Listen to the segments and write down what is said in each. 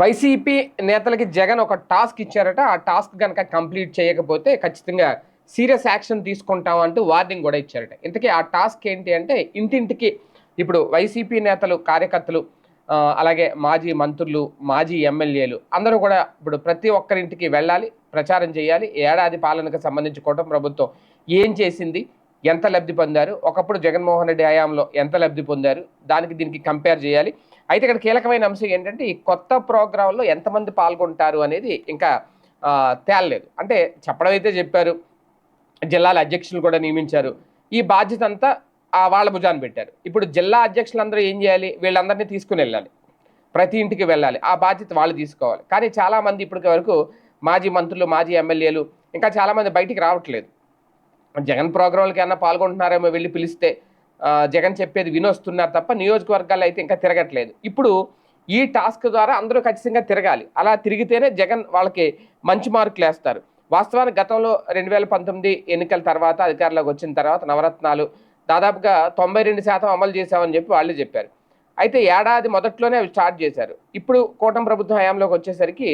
YCP నేతలకి Jagan ఒక task ఇచ్చారట. ఆ టాస్క్ కనుక కంప్లీట్ చేయకపోతే ఖచ్చితంగా సీరియస్ యాక్షన్ తీసుకుంటాం అంటూ వార్నింగ్ కూడా ఇచ్చారట. ఇంతకీ ఆ టాస్క్ ఏంటి అంటే ఇంటింటికి ఇప్పుడు వైసీపీ నేతలు కార్యకర్తలు అలాగే మాజీ మంత్రులు మాజీ ఎమ్మెల్యేలు అందరూ కూడా ఇప్పుడు ప్రతి ఒక్కరింటికి వెళ్ళాలి ప్రచారం చేయాలి. ఏడాది పాలనకు సంబంధించి కూటమి ప్రభుత్వం ఏం చేసింది? ఎంత లబ్ధి పొందారు? ఒకప్పుడు జగన్మోహన్ రెడ్డి హయాంలో ఎంత లబ్ధి పొందారు? దానికి దీనికి కంపేర్ చేయాలి. అయితే ఇక్కడ కీలకమైన అంశం ఏంటంటే ఈ కొత్త ప్రోగ్రాంలో ఎంతమంది పాల్గొంటారు అనేది ఇంకా తేలలేదు. అంటే చెప్పడం అయితే చెప్పారు. జిల్లాల అధ్యక్షులు కూడా నియమించారు. ఈ బాధ్యత అంతా ఆ వాళ్ళ భుజాన్ని పెట్టారు. ఇప్పుడు జిల్లా అధ్యక్షులందరూ ఏం చేయాలి? వీళ్ళందరినీ తీసుకుని వెళ్ళాలి. ప్రతి ఇంటికి వెళ్ళాలి. ఆ బాధ్యత వాళ్ళు తీసుకోవాలి. కానీ చాలామంది ఇప్పటి వరకు మాజీ మంత్రులు మాజీ ఎమ్మెల్యేలు ఇంకా చాలామంది బయటికి రావట్లేదు. జగన్ ప్రోగ్రాంలకి ఏమన్నా పాల్గొంటున్నారేమో వెళ్ళి పిలిస్తే జగన్ చెప్పేది వినొస్తున్నారు తప్ప నియోజకవర్గాలు అయితే ఇంకా తిరగట్లేదు. ఇప్పుడు ఈ టాస్క్ ద్వారా అందరూ ఖచ్చితంగా తిరగాలి. అలా తిరిగితేనే జగన్ వాళ్ళకి మంచి మార్కులు వేస్తారు. వాస్తవానికి గతంలో రెండు వేల పంతొమ్మిది ఎన్నికల తర్వాత అధికారంలోకి వచ్చిన తర్వాత నవరత్నాలు దాదాపుగా తొంభై రెండు శాతం అమలు చేశామని చెప్పి వాళ్ళే చెప్పారు. అయితే ఏడాది మొదట్లోనే అవి స్టార్ట్ చేశారు. ఇప్పుడు కూటమి ప్రభుత్వం హయాంలోకి వచ్చేసరికి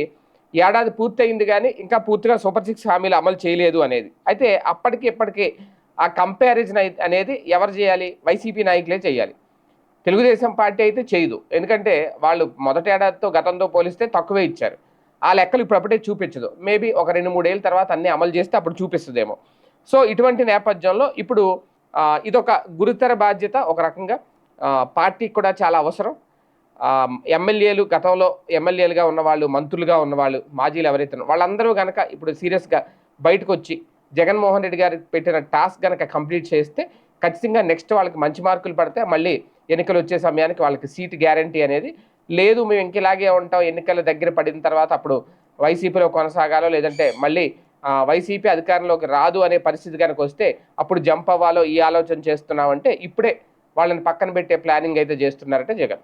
ఏడాది పూర్తయింది కానీ ఇంకా పూర్తిగా సూపర్ సిక్స్ హామీలు అమలు చేయలేదు అనేది. అయితే అప్పటికి ఇప్పటికీ ఆ కంపారిజన్ అనేది ఎవరు చేయాలి? వైసీపీ నాయకులే చేయాలి. తెలుగుదేశం పార్టీ అయితే చేయదు. ఎందుకంటే వాళ్ళు మొదటి ఏడాదితో గతంతో పోలిస్తే తక్కువే ఇచ్చారు. ఆ లెక్కలు ఇప్పుడు అప్పుడే చూపించదు. మేబీ ఒక రెండు మూడేళ్ళ తర్వాత అన్ని అమలు చేస్తే అప్పుడు చూపిస్తుందేమో. సో ఇటువంటి నేపథ్యంలో ఇప్పుడు ఇదొక గురుతర బాధ్యత ఒక రకంగా పార్టీకి కూడా చాలా అవసరం. ఎమ్మెల్యేలు గతంలో ఎమ్మెల్యేలుగా ఉన్నవాళ్ళు మంత్రులుగా ఉన్నవాళ్ళు మాజీలు ఎవరైతే వాళ్ళందరూ కనుక ఇప్పుడు సీరియస్గా బయటకు వచ్చి జగన్మోహన్ రెడ్డి గారు పెట్టిన టాస్క్ కనుక కంప్లీట్ చేస్తే ఖచ్చితంగా నెక్స్ట్ వాళ్ళకి మంచి మార్కులు పడితే మళ్ళీ ఎన్నికలు వచ్చే సమయానికి వాళ్ళకి సీట్ గ్యారంటీ అనేది లేదు. మేము ఇంకలాగే ఉంటాం? ఎన్నికల దగ్గర పడిన తర్వాత అప్పుడు వైసీపీలో కొనసాగాలో లేదంటే మళ్ళీ వైసీపీ అధికారంలోకి రాదు అనే పరిస్థితి కనుక వస్తే అప్పుడు జంప్ అవ్వాలో ఈ ఆలోచన చేస్తున్నామంటే ఇప్పుడే వాళ్ళని పక్కన పెట్టే ప్లానింగ్ అయితే చేస్తున్నారంటే జగన్.